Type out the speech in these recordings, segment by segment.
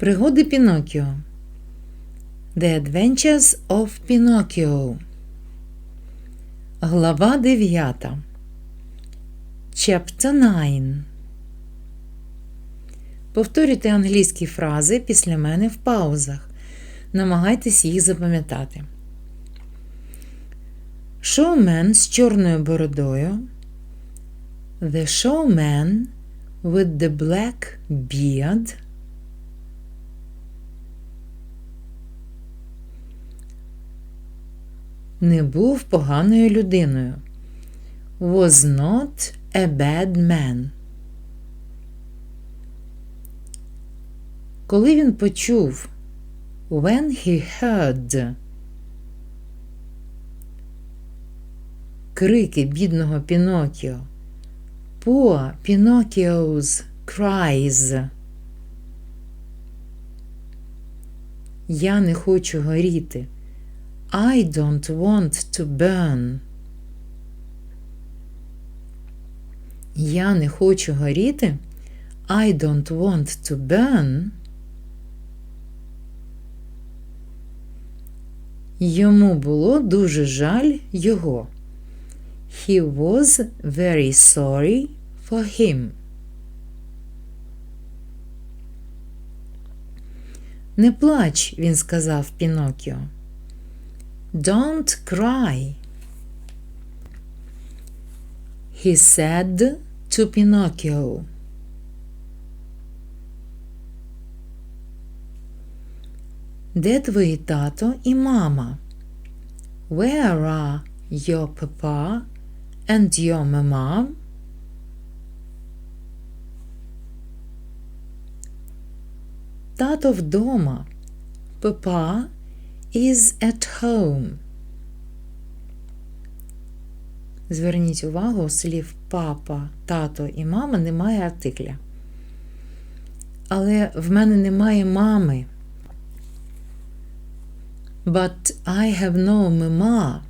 Пригоди Пінокіо. The Adventures of Pinocchio. Глава 9. Chapter 9. Повторюйте англійські фрази після мене в паузах. Намагайтесь їх запам'ятати. Шоумен з чорною бородою. The showman with the black beard. Не був поганою людиною. Was not a bad man. Коли він почув When he heard крики бідного Пінокіо Poor Pinocchio's cries. Я не хочу горіти. I don't want to burn. Я не хочу горіти. I don't want to burn. Йому було дуже жаль його. He was very sorry for him. Не плач, він сказав Пінокіо. Don't cry. He said to Pinocchio. Де твої тато і мама? Where are your papa and your mama? Тато вдома. Papa is at home. Зверніть увагу, слів папа, тато і мама немає артикля. Але в мене немає мами. But I have no mama.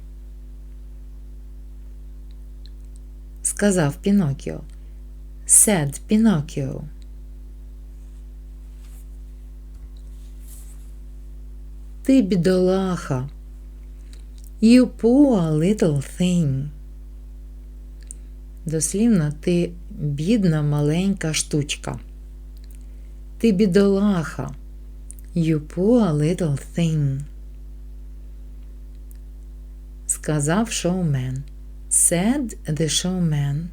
Сказав Пінокіо. Said Пінокіо. Ти бідолаха. You poor little thing. Дослівно, ти бідна маленька штучка. Ти бідолаха. You poor little thing. Сказав шоумен. Said the showman.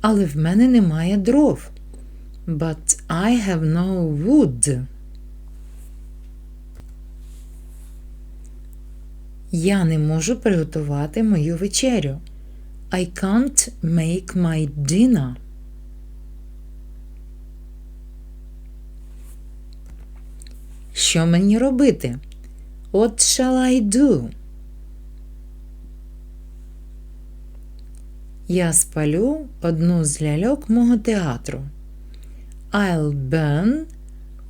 Але в мене немає дров. But I have no wood. Я не можу приготувати мою вечерю. I can't make my dinner. Що мені робити? What shall I do? Я спалю одну з ляльок мого театру. I'll burn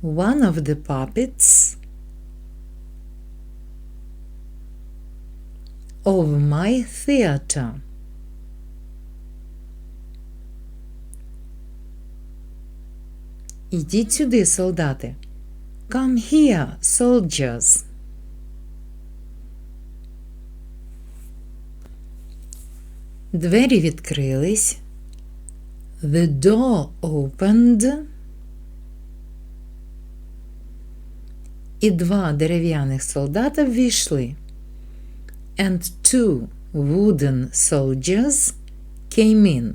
one of the puppets of my theater. Ідіть сюди, солдати. Come here, soldiers. Двері відкрились. The door opened. І два дерев'яних солдата ввійшли. And two wooden soldiers came in.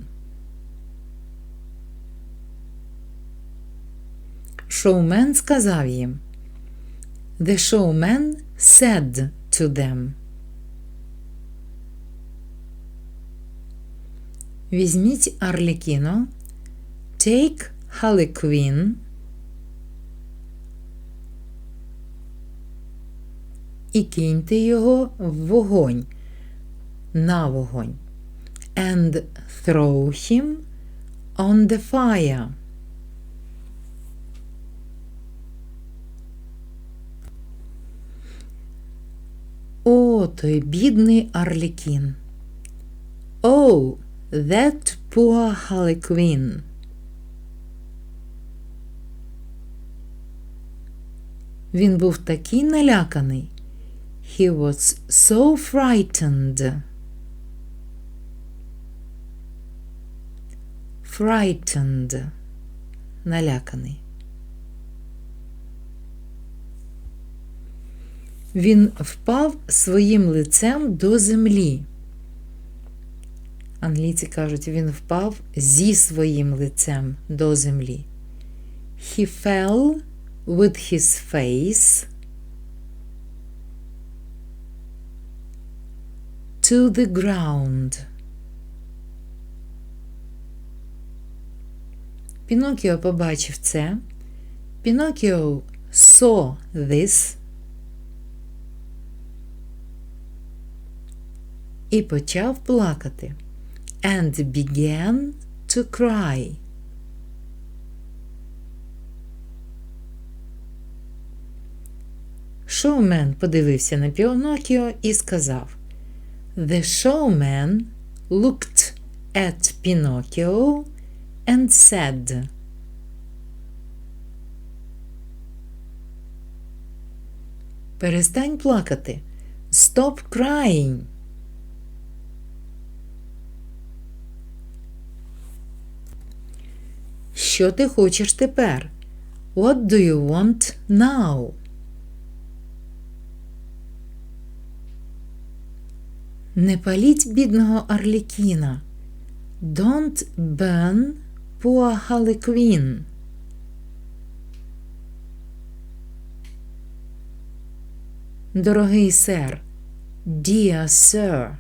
Шоумен сказав їм. The showman said to them. Візьміть Арлікіно. Take Harley Quinn. І киньте його в вогонь. На вогонь. And throw him on the fire. О, той бідний Oh, That poor Harley Quinn. Він був такий наляканий. He was so frightened. Frightened. Наляканий. Він впав своїм лицем до землі. Англійці кажуть, він впав зі своїм лицем до землі. He fell with his face to the ground. Пінокіо побачив це. Пінокіо saw this і почав плакати. And began to cry. Шоумен подивився на Пінокіо і сказав The showman looked at Pinocchio and said Перестань плакати. Stop crying. Що ти хочеш тепер? What do you want now? Не паліть бідного Арлікіна. Don't burn poor Harlequin. Дорогий сер, dear sir.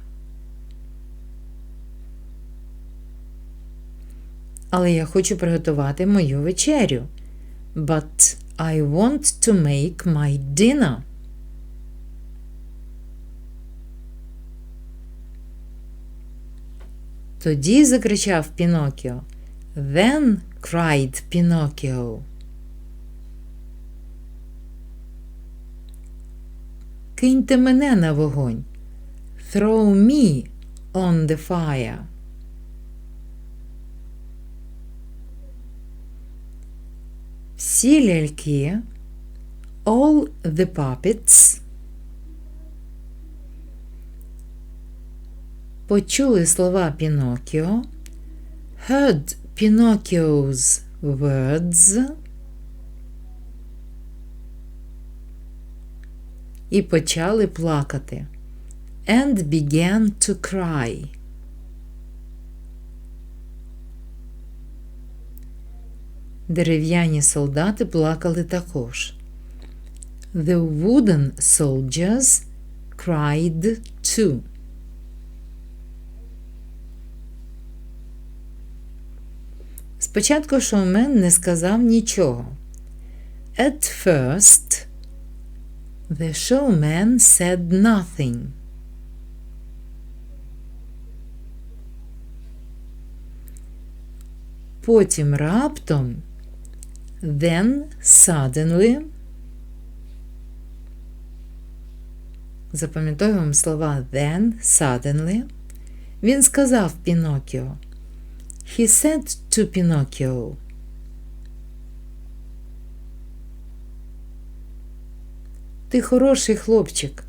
Але я хочу приготувати мою вечерю. But I want to make my dinner. Тоді закричав Пінокіо. Then cried Pinocchio. Киньте мене на вогонь. Throw me on the fire. Всі ляльки, all the puppets, почули слова Пінокіо, heard Pinocchio's words і почали плакати and began to cry. Дерев'яні солдати плакали також. The wooden soldiers cried too. Спочатку шоумен не сказав нічого. At first, the showman said nothing. Потім раптом Then suddenly запам'ятовуємо слова then suddenly. Він сказав Пінокіо. He said to Pinocchio. Ти хороший хлопчик.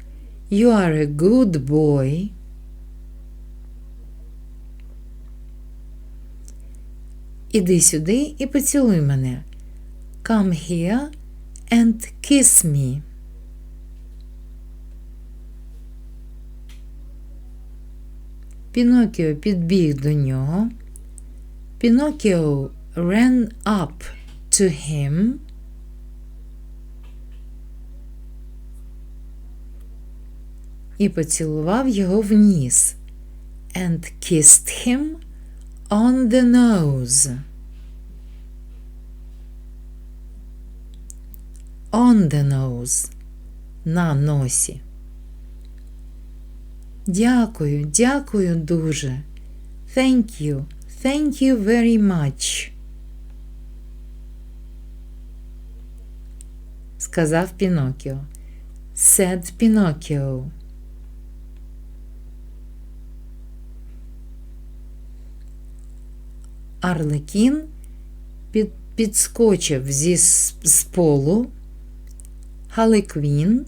You are a good boy. Іди сюди і поцілуй мене. Come here and kiss me. Пінокіо підбіг до нього. Пінокіо ran up to him. І поцілував його в ніс. And kissed him on the nose. On the nose. На носі. Дякую, дякую дуже. Thank you, thank you very much. Сказав Пінокіо. Said Пінокіо. Арлекін під, підскочив зі з полу. Harlequin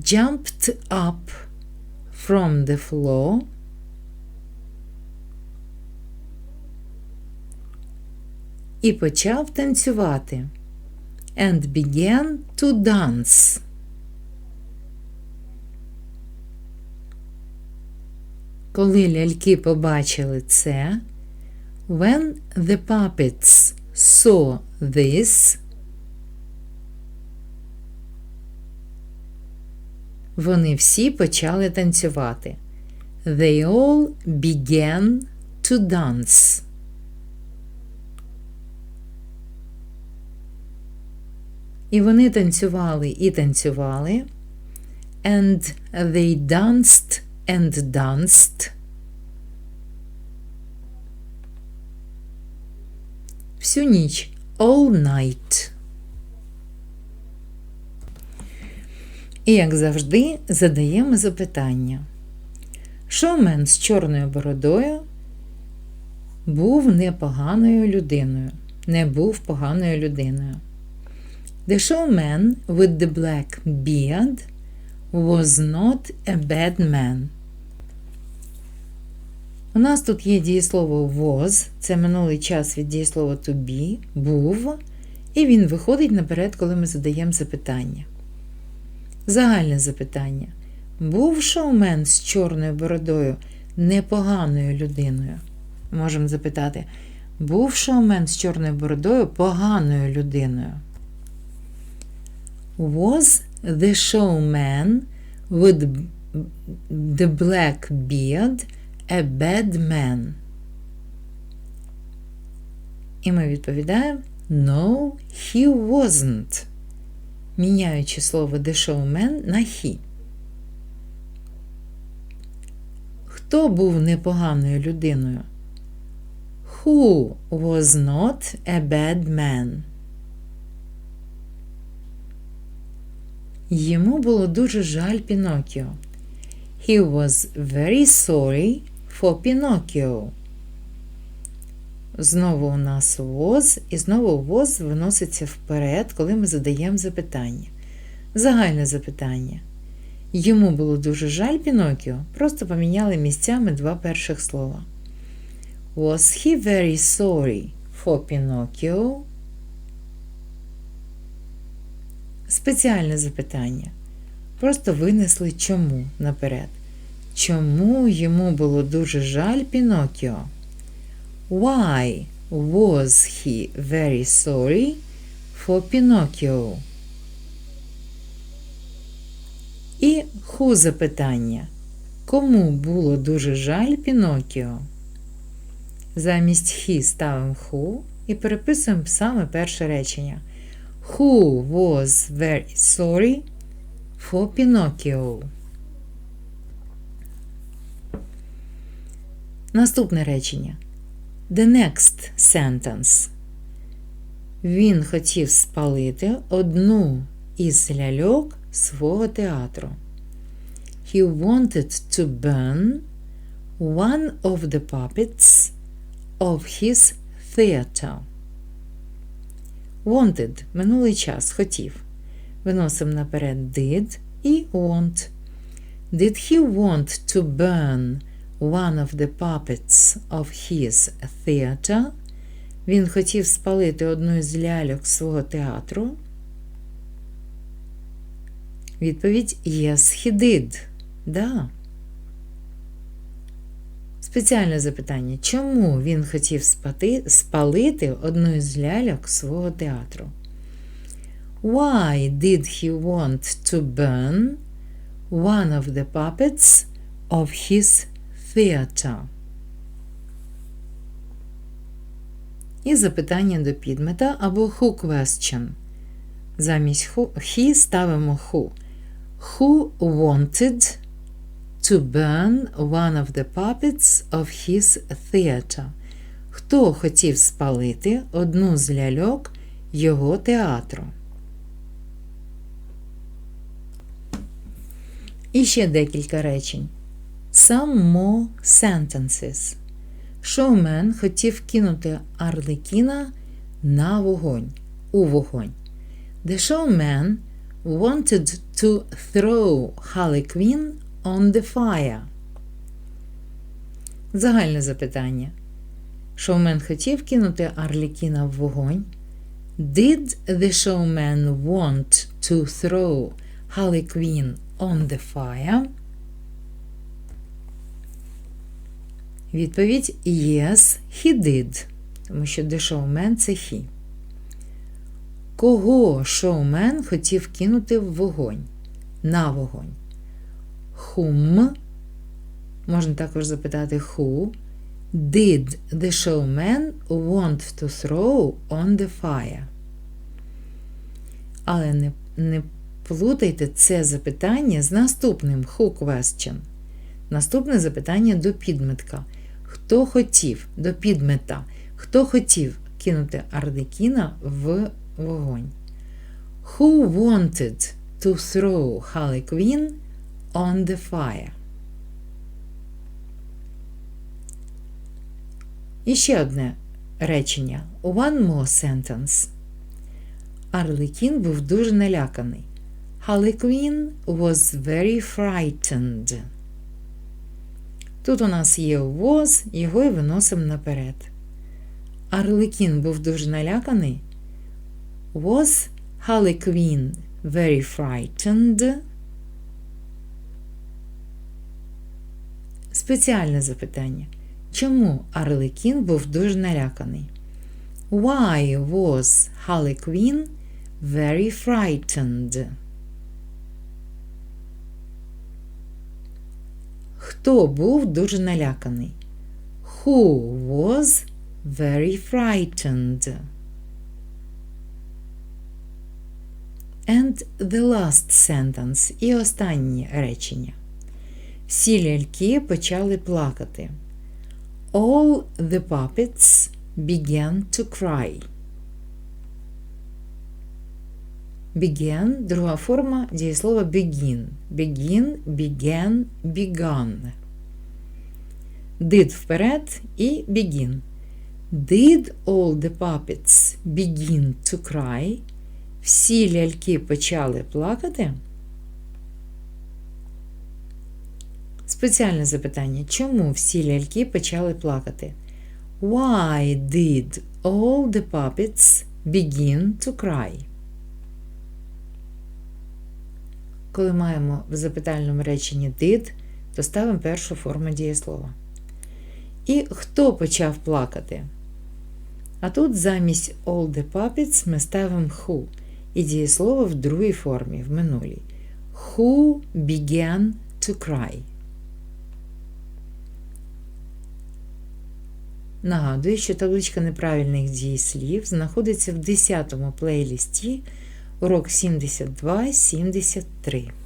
jumped up from the floor і почав танцювати and began to dance. Коли ляльки побачили це, when the puppets saw this, вони всі почали танцювати. They all began to dance. І вони танцювали і танцювали. And they danced and danced. Всю ніч. All night. І, як завжди, задаємо запитання. Шоумен з чорною бородою був непоганою людиною. Не був поганою людиною. The showman with the black beard was not a bad man. У нас тут є дієслово was, це минулий час від дієслова to be, був, і він виходить наперед, коли ми задаємо запитання. Загальне запитання. Був шоумен з чорною бородою непоганою людиною? Можемо запитати, був шоумен з чорною бородою поганою людиною? Was the showman with the black beard a bad man? І ми відповідаємо No, he wasn't. Міняючи слово the на he. Хто був непоганою людиною? Who was not a bad man? Йому було дуже жаль Пінокіо. He was very sorry for Pinocchio. Знову у нас was, і знову was виноситься вперед, коли ми задаємо запитання. Загальне запитання. Йому було дуже жаль Пінокіо, просто поміняли місцями два перших слова. Was he very sorry for Pinocchio? Спеціальне запитання. Просто винесли чому наперед. Чому йому було дуже жаль Пінокіо? Why was he very sorry for Pinocchio? І ху запитання. Кому було дуже жаль Пінокіо? Замість хі ставимо ху і переписуємо саме перше речення. Who was very sorry for Pinocchio? Наступне речення. The next sentence. Він хотів спалити одну із ляльок свого театру. He wanted to burn one of the puppets of his theater. Wanted минулий час хотів. Виносимо наперед did і want. Did he want to burn one of the puppets of his theater? Він хотів спалити одну із ляльок свого театру. Відповідь Yes, he did. Да. Спеціальне запитання. Чому він хотів спати, спалити одну із ляльок свого театру? Why did he want to burn one of the puppets of his theater? І запитання до підмета або who question. Замість who, he ставимо who. Who wanted to burn one of the puppets of his theater. Хто хотів спалити одну з ляльок його театру? І ще декілька речень. Some more sentences. Шоумен хотів кинути Арлекіна на вогонь. У вогонь. The showman wanted to throw Harley Quinn on the fire. Загальне запитання. Шоумен хотів кинути Арлікіна в вогонь. Did the showman want to throw Harley Quinn on the fire? Відповідь Yes, he did. Тому що the showman – це he. Кого шоумен хотів кинути в вогонь? На вогонь. Whom, можна також запитати who, did the showman want to throw on the fire? Але не, не плутайте це запитання з наступним who question. Наступне запитання до підметка. Хто хотів до підмета? Хто хотів кинути Ардекіна в вогонь? Who wanted to throw Harley Quinn on the fire? І ще одне речення. One more sentence. Арлекін був дуже наляканий. Harley Quinn was very frightened. Тут у нас є was, його і виносимо наперед. Арлекін був дуже наляканий. Was Harley Quinn very frightened? Спеціальне запитання. Чому Арлекін був дуже наляканий? Why was Harley Quinn very frightened? Хто був дуже наляканий? Who was very frightened? And the last sentence. І останнє речення. Всі ляльки почали плакати. All the puppets began to cry. Began – друга форма дієслова begin. Begin, began, begun. Did вперед і begin. Did all the puppets begin to cry? Всі ляльки почали плакати? Спеціальне запитання. Чому всі ляльки почали плакати? Why did all the puppets begin to cry? Коли маємо в запитальному реченні did, то ставимо першу форму дієслова. І хто почав плакати? А тут замість all the puppets ми ставимо who. І дієслово в другій формі, в минулій. Who began to cry? Нагадую, що табличка неправильних дієслів знаходиться в 10-му плейлісті урок 72-73.